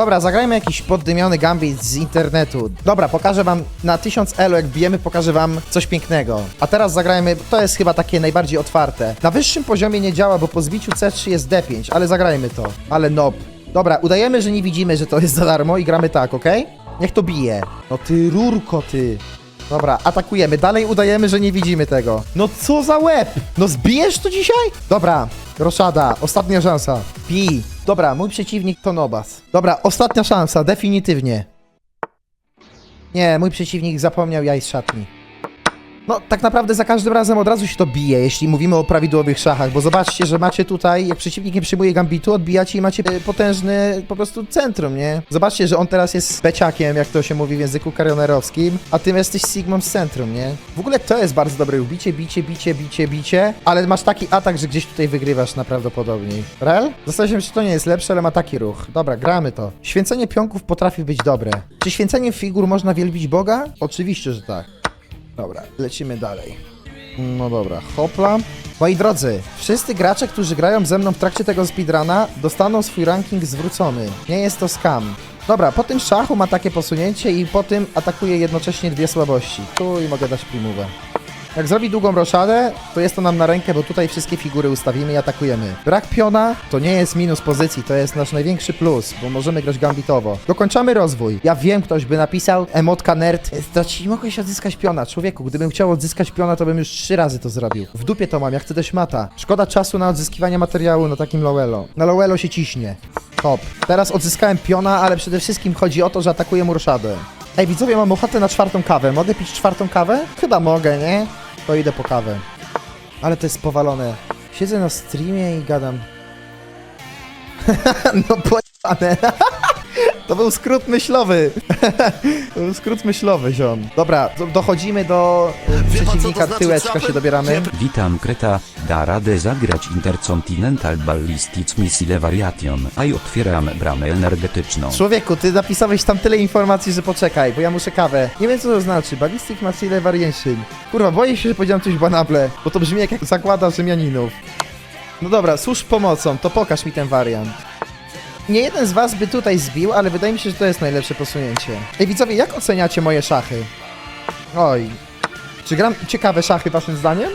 Dobra, zagrajmy jakiś poddymiony gambit z internetu. Dobra, pokażę wam na 1000 elo, jak bijemy, pokażę wam coś pięknego. A teraz zagrajmy, to jest chyba takie najbardziej otwarte. Na wyższym poziomie nie działa, bo po zbiciu C3 jest D5, ale zagrajmy to. Ale nob. Dobra, udajemy, że nie widzimy, że to jest za darmo i gramy tak, okej? Niech to bije. No ty rurko, ty. Dobra, atakujemy. Dalej udajemy, że nie widzimy tego. No co za łeb? No zbijesz to dzisiaj? Dobra, Roszada, ostatnia szansa. Pi. Dobra, mój przeciwnik to Nobas. Dobra, ostatnia szansa, definitywnie. Nie, mój przeciwnik zapomniał jaj z szatni. No, tak naprawdę za każdym razem od razu się to bije, jeśli mówimy o prawidłowych szachach, bo zobaczcie, że macie tutaj, jak przeciwnik nie przyjmuje gambitu, odbijacie i macie e, potężny po prostu centrum, nie? Zobaczcie, że on teraz jest beciakiem, jak to się mówi w języku karionerowskim, a ty jesteś Sigmą z centrum, nie? W ogóle to jest bardzo dobre, bicie, bicie, bicie, bicie, bicie, ale masz taki atak, że gdzieś tutaj wygrywasz najprawdopodobniej. Rel? Zastanawiam się, czy to nie jest lepsze, ale ma taki ruch. Dobra, gramy to. Święcenie pionków potrafi być dobre. Czy święceniem figur można wielbić Boga? Oczywiście, że tak. Dobra, lecimy dalej. No dobra, hopla. Moi drodzy, wszyscy gracze, którzy grają ze mną w trakcie tego speedruna, dostaną swój ranking zwrócony. Nie jest to scam. Dobra, po tym szachu ma takie posunięcie i po tym atakuje jednocześnie dwie słabości. Tu i mogę dać primówę. Jak zrobi długą roszadę, to jest to nam na rękę, bo tutaj wszystkie figury ustawimy i atakujemy. Brak piona to nie jest minus pozycji, to jest nasz największy plus, bo możemy grać gambitowo. Dokończamy rozwój. Ja wiem, ktoś by napisał emotka nerd, stracić mogłeś odzyskać piona. Człowieku, gdybym chciał odzyskać piona, to bym już trzy razy to zrobił. W dupie to mam, ja chcę też mata. Szkoda czasu na odzyskiwanie materiału na takim Lowelo. Na Lowelo się ciśnie. Hop. Teraz odzyskałem piona, ale przede wszystkim chodzi o to, że atakuję mu roszadę. Ej, widzowie, mam ochotę na czwartą kawę. Mogę pić czwartą kawę? Chyba mogę, nie? To idę po kawę. Ale to jest powalone. Siedzę na streamie i gadam. no pojebane. To był skrót myślowy. to był skrót myślowy, ziom. Dobra, do, dochodzimy do y, Wie pan, co to przeciwnika, znaczy tyłeczka trapy? się dobieramy. Witam Kreta, da radę zagrać Intercontinental Ballistic Missile Variation, a i otwieram bramę energetyczną. Człowieku, ty napisałeś tam tyle informacji, że poczekaj, bo ja muszę kawę. Nie wiem co to znaczy. Ballistic Missile Variation. Kurwa, boję się, że powiedziałem coś banable, bo to brzmi jak, zakłada Rzymianinów. No dobra, służ pomocą, to pokaż mi ten wariant. Nie jeden z was by tutaj zbił, ale wydaje mi się, że to jest najlepsze posunięcie. Ej widzowie, jak oceniacie moje szachy? Oj. Czy gram ciekawe szachy waszym zdaniem?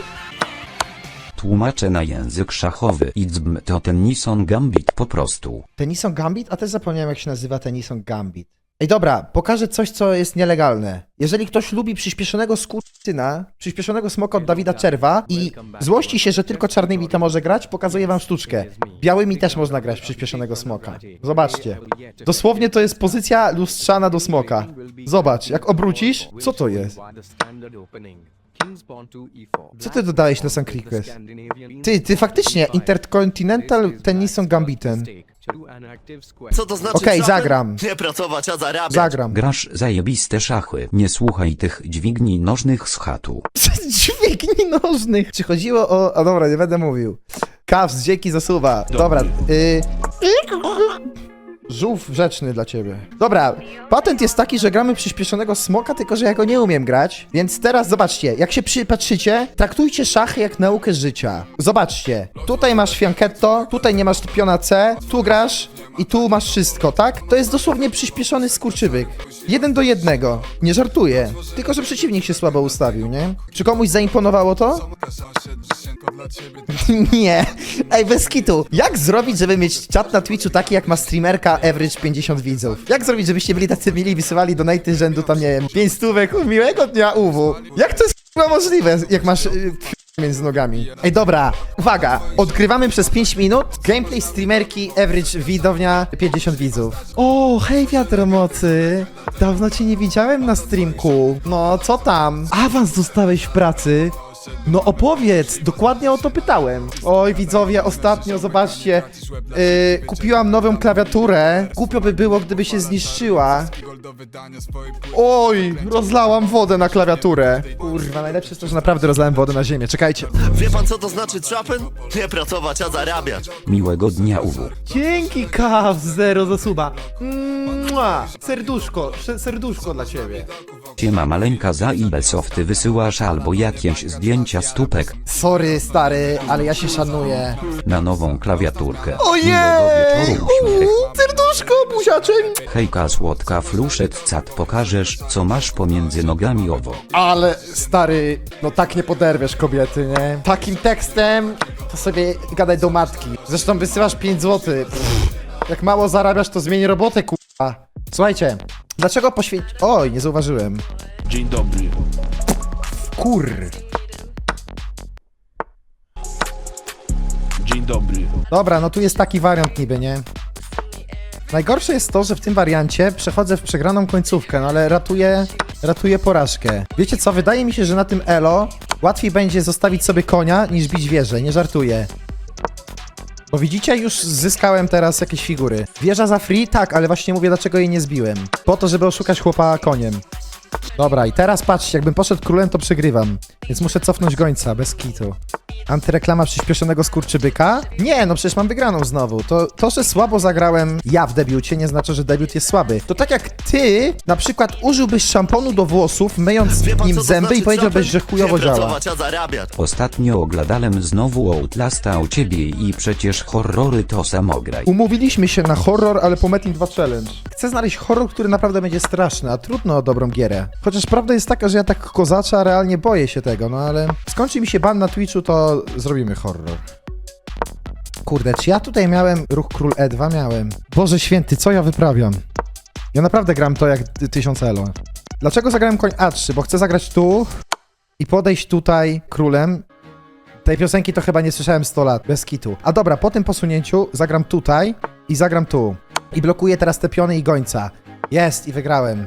Tłumaczę na język szachowy. Idzbm to Tennyson Gambit po prostu. Tennyson Gambit? A też zapomniałem jak się nazywa Tennyson Gambit. Ej dobra, pokażę coś co jest nielegalne. Jeżeli ktoś lubi przyspieszonego skurczyna, przyspieszonego smoka od Dawida Czerwa i złości się, że tylko czarnymi to może grać, pokazuję wam sztuczkę. Białymi też można grać przyspieszonego smoka. Zobaczcie. Dosłownie to jest pozycja lustrzana do smoka. Zobacz, jak obrócisz, co to jest? Co ty dodałeś na Sun Request? Ty, ty faktycznie, Intercontinental Tennyson Gambitem. Co to znaczy Okej, zagram. Nie pracować, a zarabiać. Zagram. Grasz zajebiste szachy, nie słuchaj tych dźwigni nożnych z chatu. Dźwigni nożnych. Czy chodziło o... A dobra, nie będę mówił. Kaws, dzięki zasuwa. Dobra, y... Żółw rzeczny dla ciebie. Dobra, patent jest taki, że gramy przyspieszonego smoka, tylko że ja go nie umiem grać. Więc teraz zobaczcie, jak się przypatrzycie, traktujcie szachy jak naukę życia. Zobaczcie, tutaj masz fianchetto, tutaj nie masz piona C, tu grasz i tu masz wszystko, tak? To jest dosłownie przyspieszony skurczybyk. Jeden do jednego. Nie żartuję. Tylko, że przeciwnik się słabo ustawił, nie? Czy komuś zaimponowało to? nie. Ej, bez kitu. Jak zrobić, żeby mieć czat na Twitchu taki, jak ma streamerka Average 50 widzów? Jak zrobić, żebyście byli tacy mili i wysyłali donaty rzędu tam, nie wiem, 5 stówek, miłego dnia UW? Jak to jest możliwe, jak masz... Yy, między nogami. Ej, dobra, uwaga, odgrywamy przez 5 minut gameplay streamerki Average widownia 50 widzów. O, hej wiatromocy, dawno cię nie widziałem na streamku. No, co tam? Awans dostałeś w pracy? No opowiedz, dokładnie o to pytałem. Oj, widzowie, ostatnio, zobaczcie, yy, kupiłam nową klawiaturę. Głupio by było, gdyby się zniszczyła. Oj, rozlałam wodę na klawiaturę. Kurwa, najlepsze jest to, że naprawdę rozlałem wodę na ziemię. Czekajcie. Wie pan, co to znaczy trapy? Nie pracować, a zarabiać. Miłego dnia UW. Dzięki, Kaw, zero za suba. Mua, serduszko, serduszko dla ciebie. Siema maleńka za ile softy wysyłasz albo jakieś zdjęcia stópek Sorry, stary, ale ja się szanuję. na nową klawiaturkę. Ojej! Miłego wieczoru uśmiech. Uuu, Serduszko, buziaczek! Hejka słodka fluszet cat pokażesz co masz pomiędzy nogami owo. Ale stary, no tak nie poderwiesz kobiety, nie? Takim tekstem to sobie gadaj do matki. Zresztą wysyłasz 5 zł. Jak mało zarabiasz, to zmień robotę, kurwa. Słuchajcie, dlaczego poświęć... Oj, nie zauważyłem. Dzień dobry. Kur... Dzień dobry. Dobra, no tu jest taki wariant niby, nie? Najgorsze jest to, że w tym wariancie przechodzę w przegraną końcówkę, no ale ratuję, ratuję porażkę. Wiecie co, wydaje mi się, że na tym elo łatwiej będzie zostawić sobie konia niż bić wieżę, nie żartuję. Bo widzicie, już zyskałem teraz jakieś figury. Wieża za free? Tak, ale właśnie mówię, dlaczego jej nie zbiłem. Po to, żeby oszukać chłopa koniem. Dobra, i teraz patrzcie, jakbym poszedł królem, to przegrywam. Więc muszę cofnąć gońca, bez kitu. Antyreklama przyspieszonego skurczybyka? Nie, no przecież mam wygraną znowu. To, to, że słabo zagrałem ja w debiucie, nie znaczy, że debiut jest słaby. To tak jak ty na przykład użyłbyś szamponu do włosów, myjąc Wie pan, nim co to zęby znaczy i powiedziałbyś, że chujowo Nie działa. pracować, a zarabiać. Ostatnio oglądałem znowu Outlasta u ciebie i przecież horrory to samograj. Umówiliśmy się na horror, ale po Metin 2 Challenge. Chcę znaleźć horror, który naprawdę będzie straszny, a trudno o dobrą gierę. Chociaż prawda jest taka, że ja tak kozacza realnie boję się tego, no ale skończy mi się ban na Twitchu, to zrobimy horror. Kurde, czy ja tutaj miałem ruch król E2? Miałem. Boże święty, co ja wyprawiam? Ja naprawdę gram to jak ty- 1000 elo. Dlaczego zagrałem koń A3? Bo chcę zagrać tu i podejść tutaj królem. Tej piosenki to chyba nie słyszałem 100 lat, bez kitu. A dobra, po tym posunięciu zagram tutaj i zagram tu. I blokuję teraz te piony i gońca. Jest, i wygrałem.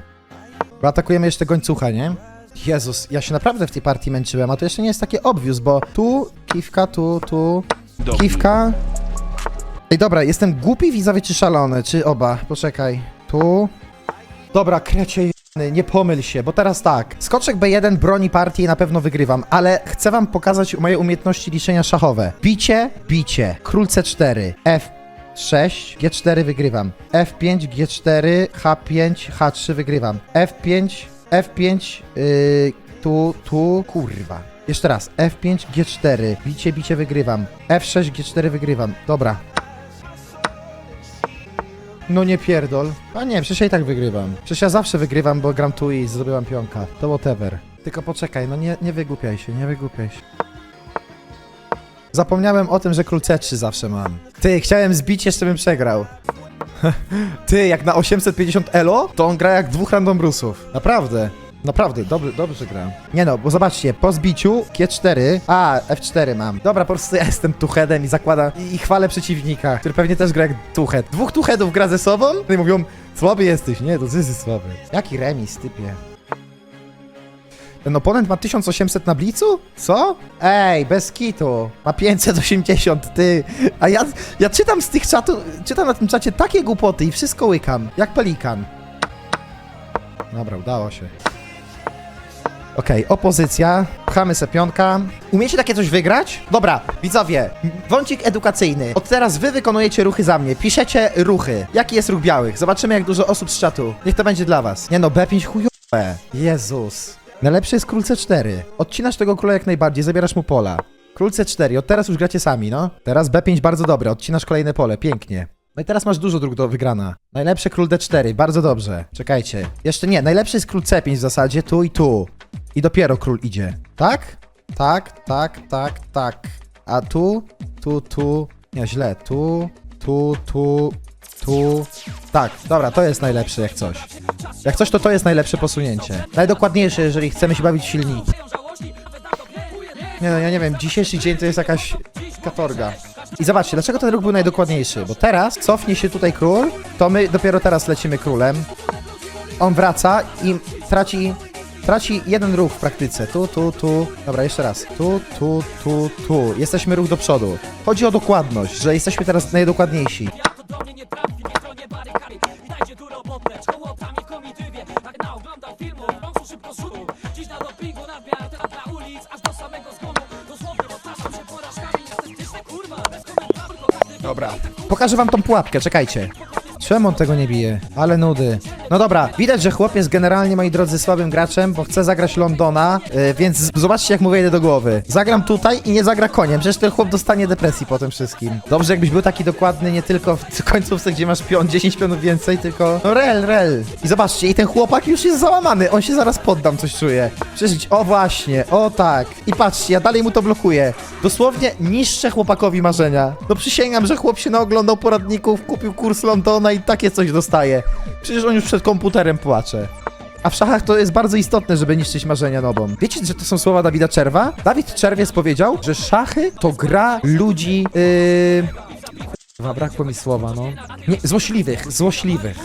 Bo atakujemy jeszcze gońcucha, nie? Jezus, ja się naprawdę w tej partii męczyłem, a to jeszcze nie jest takie obvious, bo tu kiwka, tu, tu, Dobry. kiwka. Ej, dobra, jestem głupi, widzowie, czy szalony, czy oba? Poczekaj, tu. Dobra, krecie nie pomyl się, bo teraz tak. Skoczek B1 broni partii i na pewno wygrywam, ale chcę wam pokazać moje umiejętności liczenia szachowe. Bicie, bicie. Król C4, F6, G4 wygrywam. F5, G4, H5, H3 wygrywam. F5, F5, yy, tu, tu, kurwa. Jeszcze raz. F5, G4. Bicie, bicie wygrywam. F6, G4 wygrywam. Dobra. No nie pierdol. A nie, przecież ja i tak wygrywam. Przecież ja zawsze wygrywam, bo gram tu i zdobyłam pionka. To whatever. Tylko poczekaj, no nie, nie wygłupiaj się, nie wygłupiaj się. Zapomniałem o tym, że król C3 zawsze mam. Ty, chciałem zbić, jeszcze bym przegrał. Ty, jak na 850 elo, to on gra jak dwóch randombrusów. Naprawdę. Naprawdę, dobry, dobrze gram. Nie no, bo zobaczcie, po zbiciu G4, a F4 mam. Dobra, po prostu ja jestem tuchedem i zakładam i, i chwalę przeciwnika, który pewnie też gra jak tuched. Dwóch tuchedów gra ze sobą no i mówią, słaby jesteś. Nie, to ty jesteś słaby. Jaki remis, typie. Ten oponent ma 1800 na blicu? Co? Ej, bez kitu. Ma 580, ty. A ja, ja czytam z tych czatu, czytam na tym czacie takie głupoty i wszystko łykam. Jak pelikan. Dobra, udało się. Okej, opozycja. Pchamy se pionka. Umiecie takie coś wygrać? Dobra, widzowie, wącik edukacyjny. Od teraz wy wykonujecie ruchy za mnie. Piszecie ruchy. Jaki jest ruch białych? Zobaczymy, jak dużo osób z czatu. Niech to będzie dla was. Nie no, B5 chujowe. Jezus. Najlepszy jest król C4. Odcinasz tego króla jak najbardziej, zabierasz mu pola. Król C4, od teraz już gracie sami, no. Teraz B5 bardzo dobre, odcinasz kolejne pole, pięknie. No i teraz masz dużo dróg do wygrana. Najlepszy król D4, bardzo dobrze. Czekajcie. Jeszcze nie, najlepszy jest król C5 w zasadzie, tu i tu. I dopiero król idzie. Tak? Tak, tak, tak, tak. A tu, tu, tu. Nie, źle. Tu, tu, tu, tu. Tak, dobra, to jest najlepsze jak coś. Jak coś, to to jest najlepsze posunięcie. Najdokładniejsze, jeżeli chcemy się bawić w silniki. Nie no, ja nie wiem, dzisiejszy dzień to jest jakaś katorga. I zobaczcie, dlaczego ten ruch był najdokładniejszy? Bo teraz cofnie się tutaj król, to my dopiero teraz lecimy królem. On wraca i traci, traci jeden ruch w praktyce. Tu, tu, tu. Dobra, jeszcze raz. Tu, tu, tu, tu. Jesteśmy ruch do przodu. Chodzi o dokładność, że jesteśmy teraz najdokładniejsi. Pokażę wam tą pułapkę, czekajcie. Czemu on tego nie bije? Ale nudy. No dobra, widać, że chłop jest generalnie, moi drodzy, słabym graczem, bo chce zagrać Londona, yy, więc zobaczcie, jak mu wejdę do głowy. Zagram tutaj i nie zagra koniem, przecież ten chłop dostanie depresji po tym wszystkim. Dobrze, jakbyś był taki dokładny nie tylko w końcówce, gdzie masz pion, 10 pionów więcej, tylko no rel, rel. I zobaczcie, i ten chłopak już jest załamany, on się zaraz poddam, coś czuje. Przecież, o właśnie, o tak. I patrzcie, ja dalej mu to blokuję. Dosłownie niszczę chłopakowi marzenia. No przysięgam, że chłop się naoglądał poradników, kupił kurs Londona i takie coś dostaje. Przecież on już przed komputerem płacze. A w szachach to jest bardzo istotne, żeby niszczyć marzenia nobom. Wiecie, że to są słowa Dawida Czerwa? Dawid Czerwiec powiedział, że szachy to gra ludzi... Yy... Kurwa, brakło mi słowa, no. Nie, złośliwych, złośliwych.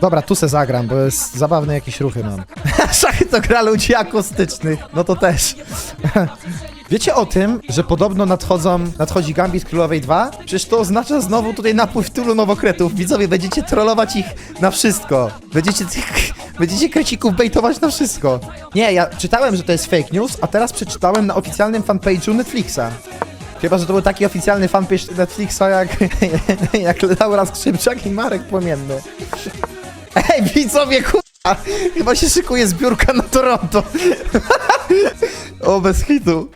Dobra, tu se zagram, bo jest zabawne jakieś ruchy mam. Szachy to gra ludzi akustycznych. No to też. Wiecie o tym, że podobno nadchodzą, nadchodzi Gambit Królowej 2? Przecież to oznacza znowu tutaj napływ tylu nowokretów. Widzowie, będziecie trollować ich na wszystko. Będziecie tych, będziecie krecików bejtować na wszystko. Nie, ja czytałem, że to jest fake news, a teraz przeczytałem na oficjalnym fanpage'u Netflixa. Chyba, że to był taki oficjalny fanpage Netflixa jak, jak Laura Skrzypczak i Marek Płomienny. Ej, widzowie, kurwa! Chyba się szykuje zbiórka na Toronto. o, bez hitu.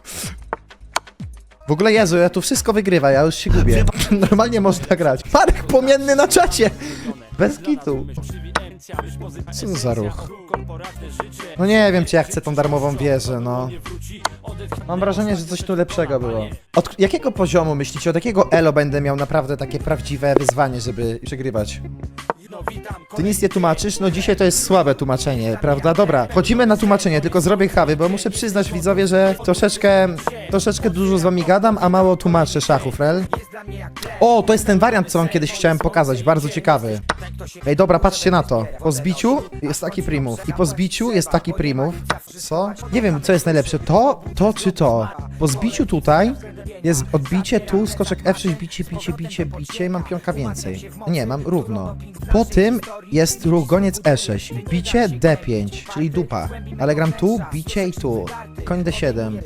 W ogóle, Jezu, ja tu wszystko wygrywa, ja już się gubię. Normalnie można grać. Marek Płomienny na czacie! Bez kitu. Co to za ruch? No nie wiem, czy ja chcę tą darmową wieżę, no. Mam wrażenie, że coś tu lepszego było. Od jakiego poziomu myślicie, od jakiego elo będę miał naprawdę takie prawdziwe wyzwanie, żeby przegrywać? Ty nic nie tłumaczysz? No dzisiaj to jest słabe tłumaczenie, prawda? Dobra, chodzimy na tłumaczenie, tylko zrobię kawy, bo muszę przyznać widzowie, że troszeczkę, troszeczkę dużo z wami gadam, a mało tłumaczę szachów, rel. O, to jest ten wariant, co wam kiedyś chciałem pokazać, bardzo ciekawy. Ej, dobra, patrzcie na to. Po zbiciu jest taki primów i po zbiciu jest taki primów. Co? Nie wiem, co jest najlepsze, to, to czy to? Po zbiciu tutaj jest odbicie, tu skoczek F6, bicie, bicie, bicie, bicie i mam pionka więcej. Nie, mam równo. Po tym jest ruch goniec E6, bicie D5, czyli dupa. Ale gram tu, bicie i tu. Koń D7.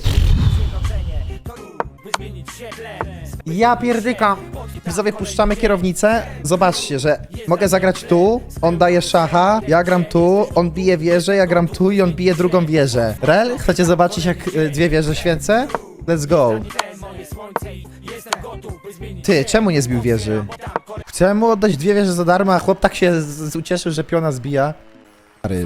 Ja pierdykam. Widzowie, puszczamy kierownicę. Zobaczcie, że mogę zagrać tu, on daje szacha, ja gram tu, on bije wieżę, ja gram tu i on bije drugą wieżę. Rel? Chcecie zobaczyć jak y, dwie wieże święcę? Let's go. Ty, czemu nie zbił wieży? Chciałem mu oddać dwie wieże za darmo, a chłop tak się ucieszył, że piona zbija.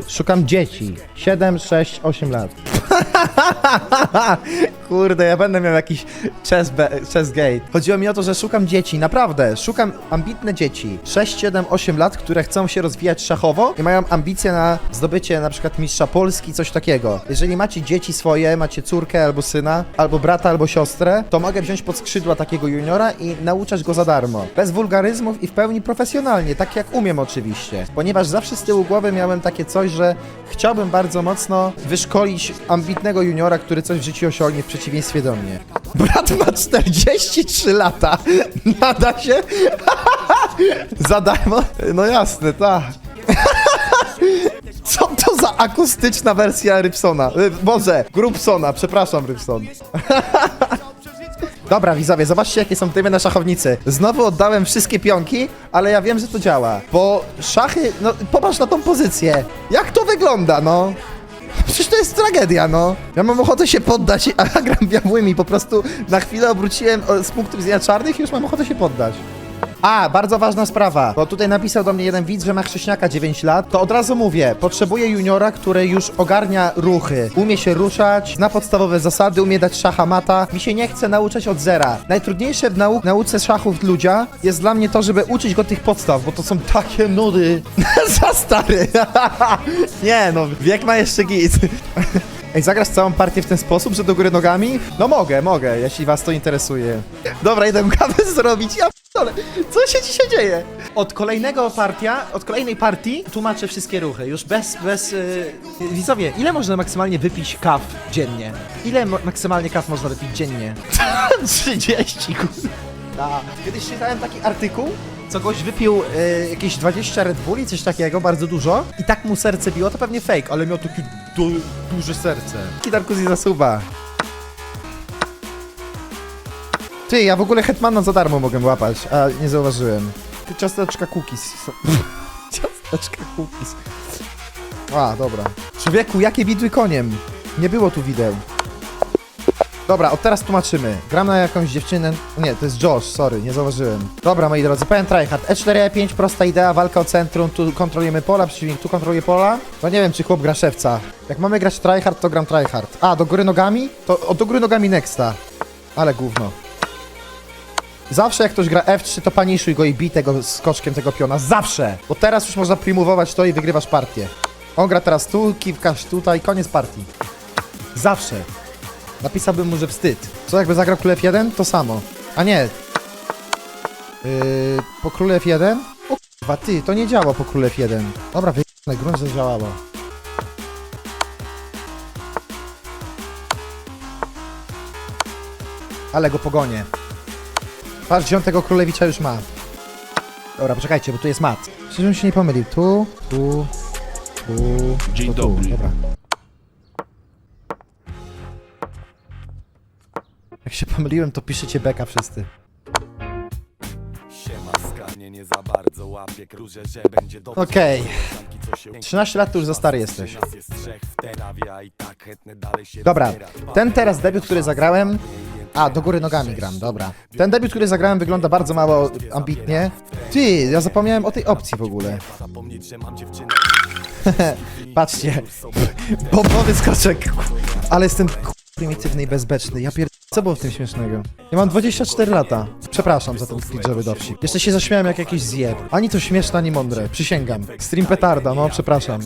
Szukam dzieci. 7, 6, 8 lat. Kurde, ja będę miał jakiś chess, chess gate. Chodziło mi o to, że szukam dzieci, naprawdę. Szukam ambitne dzieci. 6, 7, 8 lat, które chcą się rozwijać szachowo i mają ambicje na zdobycie na przykład mistrza Polski, coś takiego. Jeżeli macie dzieci swoje, macie córkę albo syna, albo brata, albo siostrę, to mogę wziąć pod skrzydła takiego juniora i nauczać go za darmo. Bez wulgaryzmów i w pełni profesjonalnie, tak jak umiem oczywiście. Ponieważ zawsze z tyłu głowy miałem takie coś, że chciałbym bardzo mocno wyszkolić ambitnego juniora, który coś w życiu osiągnie w przeciwieństwie do mnie. Brat ma 43 lata. Nada się? za darmo? No jasne, tak. Co to za akustyczna wersja Rybsona? Y, Boże, Grupsona, przepraszam Rybson. Dobra, widzowie, zobaczcie jakie są dymy na szachownicy. Znowu oddałem wszystkie pionki, ale ja wiem, że to działa. Bo szachy, no popatrz na tą pozycję. Jak to wygląda, no? Przecież to jest tragedia, no. Ja mam ochotę się poddać, a gram białymi. Po prostu na chwilę obróciłem z punktu widzenia czarnych i już mam ochotę się poddać. A, bardzo ważna sprawa, bo tutaj napisał do mnie jeden widz, że ma chrześniaka 9 lat, to od razu mówię, potrzebuję juniora, który już ogarnia ruchy, umie się ruszać, zna podstawowe zasady, umie dać szacha mata, mi się nie chce nauczać od zera. Najtrudniejsze w nau nauce szachów ludzia jest dla mnie to, żeby uczyć go tych podstaw, bo to są takie nudy. Za stary. nie no, wiek ma jeszcze git. Ej, zagrasz całą partię w ten sposób, że do góry nogami? No mogę, mogę, jeśli was to interesuje. Dobra, idę kawę zrobić, ja ale co się dzisiaj dzieje? Od kolejnego partia, od kolejnej partii tłumaczę wszystkie ruchy, już bez, bez, yy... widzowie, ile można maksymalnie wypić kaw dziennie? Ile maksymalnie kaw można wypić dziennie? 30, kurwa. Kiedyś czytałem taki artykuł, co goś wypił y, jakieś 20 Red Bulli, coś takiego, bardzo dużo i tak mu serce biło, to pewnie fake, ale miał takie du duże serce. Kidarkuzi zasuwa. Ty, ja w ogóle Hetmana za darmo mogę łapać, a nie zauważyłem. Ty ciasteczka cookies. są- Ciast- Troszeczkę kupis. A, dobra. Człowieku, jakie widły koniem? Nie było tu wideł. Dobra, od teraz tłumaczymy. Gram na jakąś dziewczynę. Nie, to jest Josh, sorry, nie zauważyłem. Dobra, moi drodzy, powiem tryhard. E4, E5, prosta idea, walka o centrum, tu kontrolujemy pola, przeciwnik tu kontroluje pola. No nie wiem, czy chłop gra szewca. Jak mamy grać tryhard, to gram tryhard. A, do góry nogami? To o, do góry nogami nexta. Ale gówno. Zawsze jak ktoś gra F3, to paniszuj go i bij tego skoczkiem tego piona. Zawsze! Bo teraz już można primuwować to i wygrywasz partię. On gra teraz tu, kiwkasz tutaj, koniec partii. Zawsze. Napisałbym mu, że wstyd. Co jakby zagrał król F1? To samo. A nie. Yy, po król F1? O kurwa, ty, to nie działa po król F1. Dobra, wyjechane, grunt zadziałało. Ale go pogonię. Patrz, gdzie on tego królewicza już ma. Dobra, poczekajcie, bo tu jest mat. On się nie pomylił. Tu, tu, tu, Dzień to tu. dobry. Dobra. Jak się pomyliłem, to piszecie beka wszyscy. Siema skanie nie za bardzo łapie kruże, że będzie dobrze Okej. Zamki, co się 13 lat to już za stary jesteś. Nas jest trzech w Terawia, a i tak chętnie dalej się Dobra, wspiera. ten teraz debiut, który zagrałem... A, do góry nogami gram, dobra. Ten debiut, który zagrałem wygląda bardzo mało ambitnie. Ty, ja zapomniałem o tej opcji w ogóle. Patrzcie, bombowy skoczek. Ale jestem prymitywny i bezbeczny. Ja pier... Co było w tym śmiesznego? Ja mam 24 lata. Przepraszam za ten klidżowy dowcip. Jeszcze się zaśmiałem jak jakiś zjeb. Ani to śmieszne, ani mądre. Przysięgam. Stream petarda, no przepraszam.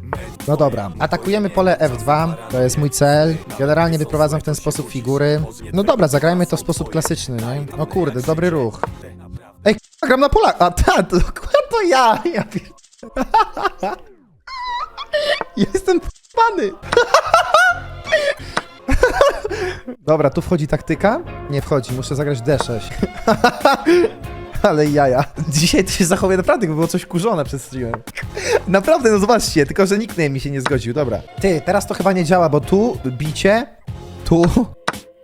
No dobra. Atakujemy pole F2. To jest mój cel. Generalnie wyprowadzam w ten sposób figury. No dobra, zagrajmy to w sposób klasyczny, nie? O kurde, dobry ruch. Ej, k***a, gram na pola... A, ta, to, to ja! Ja. Jestem p***ny. Dobra, tu wchodzi taktyka? Nie wchodzi, muszę zagrać D6. Ale jaja. Dzisiaj to się zachowuje naprawdę, bo było coś kurzone przez streamem. Naprawdę, no zobaczcie, tylko że nikt mi się nie zgodził, dobra. Ty, teraz to chyba nie działa, bo tu bicie, tu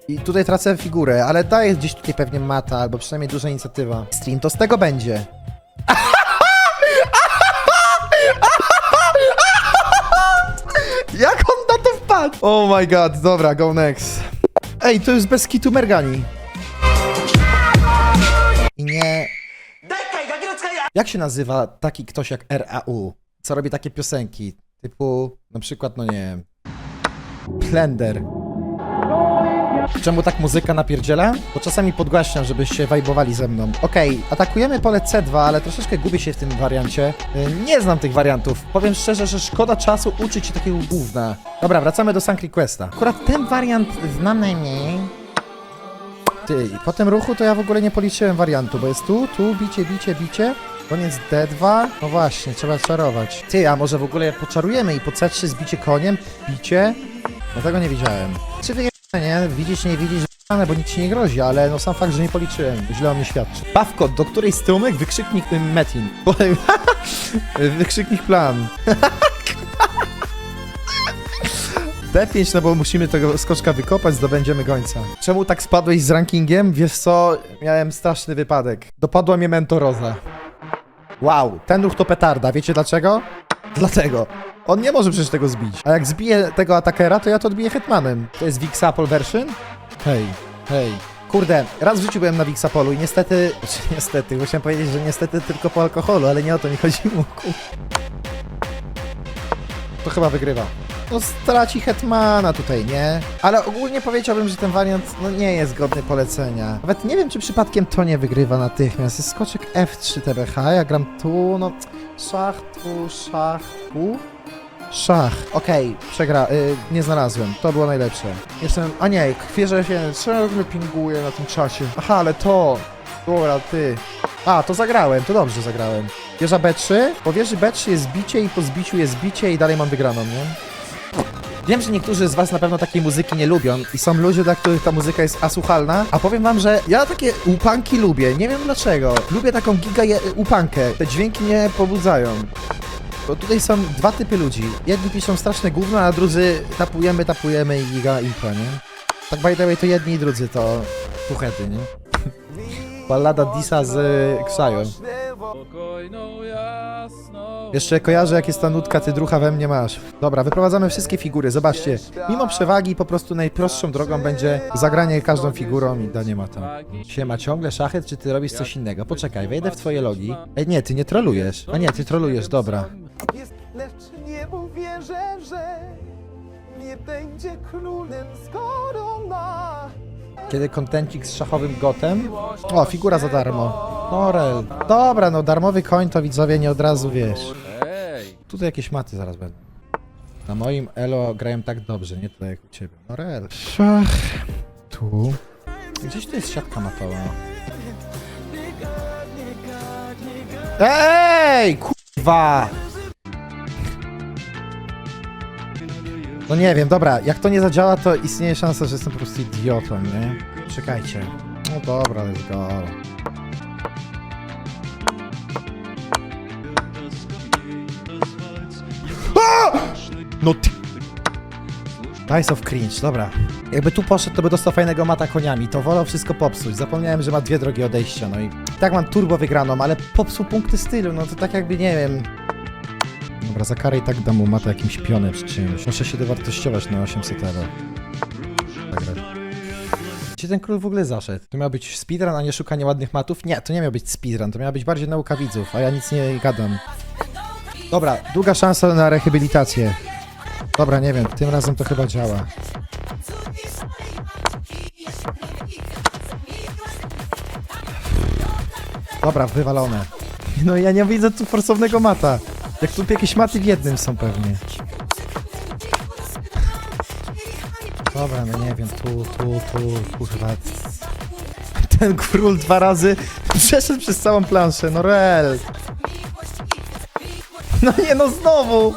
i tutaj tracę figurę, ale daję gdzieś tutaj pewnie mata, albo przynajmniej duża inicjatywa. Stream to z tego będzie. Oh my god, dobra, go next. Ej, to jest bez kitu Mergani. Nie... Jak się nazywa taki ktoś jak RAU? Co robi takie piosenki? Typu, na przykład, no nie wiem... Blender. Czemu tak muzyka napierdziela? Bo czasami podgłaśniam, żebyście wajbowali ze mną. Okej, atakujemy pole C2, ale troszeczkę gubię się w tym wariancie. Y, Nie znam tych wariantów. Powiem szczerze, że szkoda czasu uczyć się takiego gówna. Dobra, wracamy do Sank Requesta. Akurat ten wariant znam najmniej. Ty, po tym ruchu to ja w ogóle nie policzyłem wariantu, bo jest tu, tu, bicie, bicie, bicie. Koniec D2. No właśnie, trzeba czarować. Ty, a może w ogóle poczarujemy i po C3 zbicie koniem, bicie? No tego nie widziałem. Czy wy nie? Widzisz, nie widzisz, ale bo nic ci nie grozi, ale no sam fakt, że nie policzyłem, źle o mnie świadczy. Pawko, do której strumyk wykrzyknik y, Metin. Wykrzyknik plan. D5, no bo musimy tego skoczka wykopać, zdobędziemy gońca. Czemu tak spadłeś z rankingiem? Wiesz co, miałem straszny wypadek. Dopadła mnie mentoroza. Wow, ten ruch to petarda, wiecie dlaczego? Dlatego. On nie może przecież tego zbić. A jak zbije tego atakera, to ja to odbiję hetmanem. To jest Vixapol version? Hej, hej. Kurde, raz w życiu byłem na Vixapolu i niestety... Czy niestety, musiałem powiedzieć, że niestety tylko po alkoholu, ale nie o to mi chodziło. kur- To chyba wygrywa. No straci hetmana tutaj, nie? Ale ogólnie powiedziałbym, że ten wariant no, nie jest godny polecenia. Nawet nie wiem, czy przypadkiem to nie wygrywa natychmiast. Jest skoczek F3 TBH, ja gram tu, no... Szach, tu, szach, tu. Szach. Okej, przegra... Y, nie znalazłem. To było najlepsze. Jestem... A nie, kwierzę się... Ciągle pinguję na tym czasie. Aha, ale to... Dobra, ty... A, to zagrałem, to dobrze zagrałem. Wieża B3, po wieży B3 jest bicie i po zbiciu jest bicie i dalej mam wygraną, nie? Wiem, że niektórzy z was na pewno takiej muzyki nie lubią i są ludzie, dla których ta muzyka jest asłuchalna, a powiem wam, że ja takie upanki lubię, nie wiem dlaczego. Lubię taką giga upankę, te dźwięki mnie pobudzają. Bo tutaj są dwa typy ludzi. Jedni piszą straszne gówno, a drudzy tapujemy, tapujemy i giga impro, nie? Tak by the way, to jedni i drudzy to puchety, nie? Ballada Disa z jasną Jeszcze kojarzę, jak jest ta nutka, ty drucha we mnie masz. Dobra, wyprowadzamy wszystkie figury. Zobaczcie, mimo przewagi po prostu najprostszą drogą będzie zagranie każdą figurą i danie mata. Siema, ciągle szachet, czy ty robisz coś innego? Poczekaj, wejdę w twoje logi. Ej, nie, ty nie trolujesz. A nie, ty trolujesz, dobra. Jest, lecz nie uwierzę, że nie będzie królem, skoro ma. Kiedy kontencik z szachowym gotem? O, figura za darmo. Norel. Dobra, no darmowy koń to widzowie nie od razu wiesz. Tutaj jakieś maty zaraz będą. Na moim elo grają tak dobrze, nie tyle jak u ciebie. Norel. Szach. Tu. Gdzieś tu jest siatka matowa. Ej, kurwa! No nie wiem, dobra, jak to nie zadziała, to istnieje szansa, że jestem po prostu idiotą, nie? Czekajcie. No dobra, let's go. No ty... Dice of cringe, dobra. Jakby tu poszedł, to by dostał fajnego mata koniami. To wolał wszystko popsuć. Zapomniałem, że ma dwie drogie odejścia, no i... Tak mam turbo wygraną, ale popsuł punkty stylu, no to tak jakby, nie wiem... Dobra, za karę i tak dam mu mata jakimś pionem czy czymś. Muszę się dowartościować na 800 euro. Gdzie ten król w ogóle zaszedł? To miał być speedrun, a nie szukanie ładnych matów? Nie, to nie miał być speedrun, to miała być bardziej nauka widzów, a ja nic nie gadam. Dobra, długa szansa na rehabilitację. Dobra, nie wiem, tym razem to chyba działa. Dobra, wywalone. No ja nie widzę tu forsownego mata. Jak tu jakieś maty w jednym są pewnie. Dobra, no nie wiem, tu, tu, tu, kurwa. Ten król dwa razy przeszedł przez całą planszę, no rel. No nie, no znowu.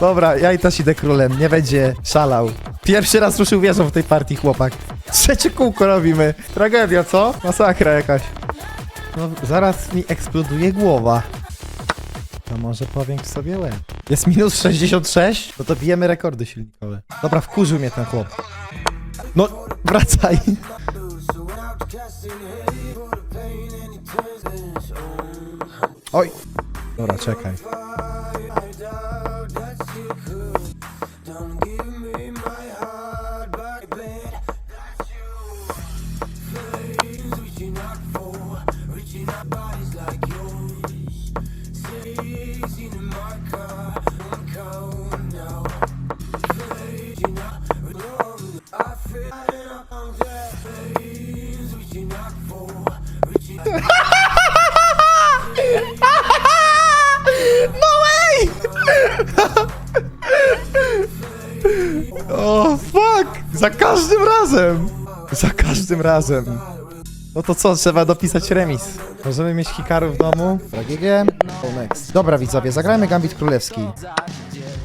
Dobra, ja i też idę królem, nie będzie szalał. Pierwszy raz ruszył wieżą w tej partii, chłopak. Trzecie kółko robimy. Tragedia, co? Masakra jakaś. No, zaraz mi eksploduje głowa. To może powiększ sobie łeb. Jest minus 66? No to bijemy rekordy silnikowe. Dobra, wkurzył mnie ten chłop. No, wracaj. Oj. Dobra, czekaj. Za każdym razem! Za każdym razem. No to co, trzeba dopisać remis. Możemy mieć hikaru w domu. GG. Next. Dobra widzowie, zagrajmy Gambit Królewski.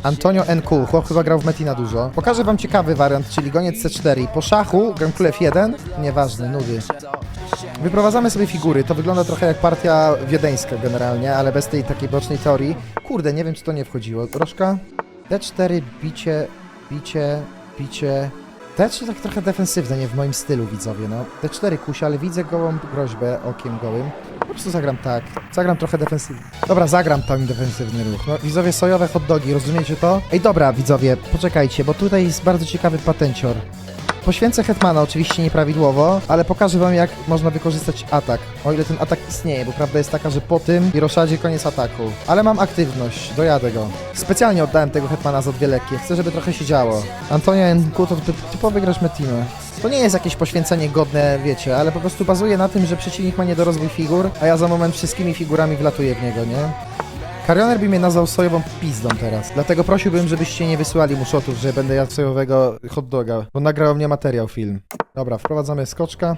Antonio NQ, chłop chyba grał w Metina dużo. Pokażę wam ciekawy wariant, czyli goniec C4. Po szachu, gram król F1. Nieważne, nudy. Wyprowadzamy sobie figury, to wygląda trochę jak partia wiedeńska generalnie, ale bez tej takiej bocznej teorii. Kurde, nie wiem czy to nie wchodziło. Troszkę. D4, bicie, bicie, bicie. D3 tak trochę defensywne, nie w moim stylu widzowie, no. D4 kusia, ale widzę gołą groźbę okiem gołym. Po prostu zagram tak. Zagram trochę defensywnie. Dobra, zagram tam defensywny ruch. No, widzowie, sojowe hot dogi, rozumiecie to? Ej, dobra, widzowie, poczekajcie, bo tutaj jest bardzo ciekawy patencior. Poświęcę Hetmana oczywiście nieprawidłowo, ale pokażę wam jak można wykorzystać atak. O ile ten atak istnieje, bo prawda jest taka, że po tym i Roszadzie koniec ataku. Ale mam aktywność, dojadę go. Specjalnie oddałem tego Hetmana za dwie lekkie, chcę żeby trochę się działo. Antonia NQ to typ, typowy gracz Metino. To nie jest jakieś poświęcenie godne, wiecie, ale po prostu bazuje na tym, że przeciwnik ma niedorozwój figur, a ja za moment wszystkimi figurami wlatuję w niego, nie? Karioner by mnie nazwał sojową pizdą teraz. Dlatego prosiłbym, żebyście nie wysyłali mu shotów, że będę jadł sojowego hot doga, bo nagrał mnie materiał film. Dobra, wprowadzamy skoczka.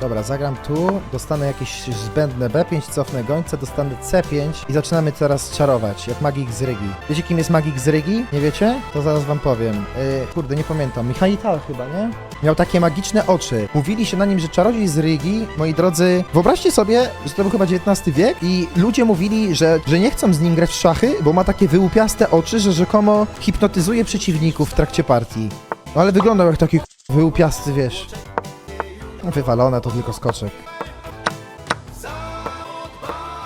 Dobra, zagram tu, dostanę jakieś zbędne B5, cofnę gońce, dostanę C5 i zaczynamy teraz czarować, jak magik z Rygi. Wiecie kim jest magik z Rygi? Nie wiecie? To zaraz wam powiem. Yy, kurde, nie pamiętam. Michał Tal chyba, nie? Miał takie magiczne oczy. Mówili się na nim, że czarodziej z Rygi, moi drodzy, wyobraźcie sobie, że to był chyba XIX wiek i ludzie mówili, że, że nie chcą z nim grać w szachy, bo ma takie wyłupiaste oczy, że rzekomo hipnotyzuje przeciwników w trakcie partii. No ale wyglądał jak taki wyłupiasty, wiesz. Wywalone to tylko skoczek.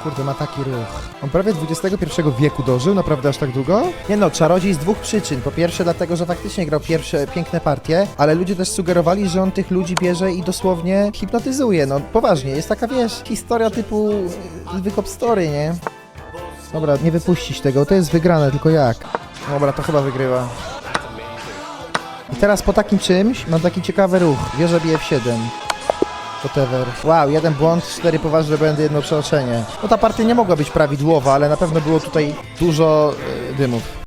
Kurde, ma taki ruch. On prawie XXI wieku dożył, naprawdę aż tak długo? Nie no, czarodziej z dwóch przyczyn. Po pierwsze dlatego, że faktycznie grał pierwsze piękne partie, ale ludzie też sugerowali, że on tych ludzi bierze i dosłownie hipnotyzuje. No poważnie, jest taka, wiesz, historia typu wykop story, nie? Dobra, nie wypuścić tego, to jest wygrane, tylko jak? Dobra, to chyba wygrywa. I teraz po takim czymś mam taki ciekawy ruch. Wieża bije w 7. Whatever. Wow, jeden błąd, cztery poważne błędy, jedno przeoczenie. No ta partia nie mogła być prawidłowa, ale na pewno było tutaj dużo y, dymów.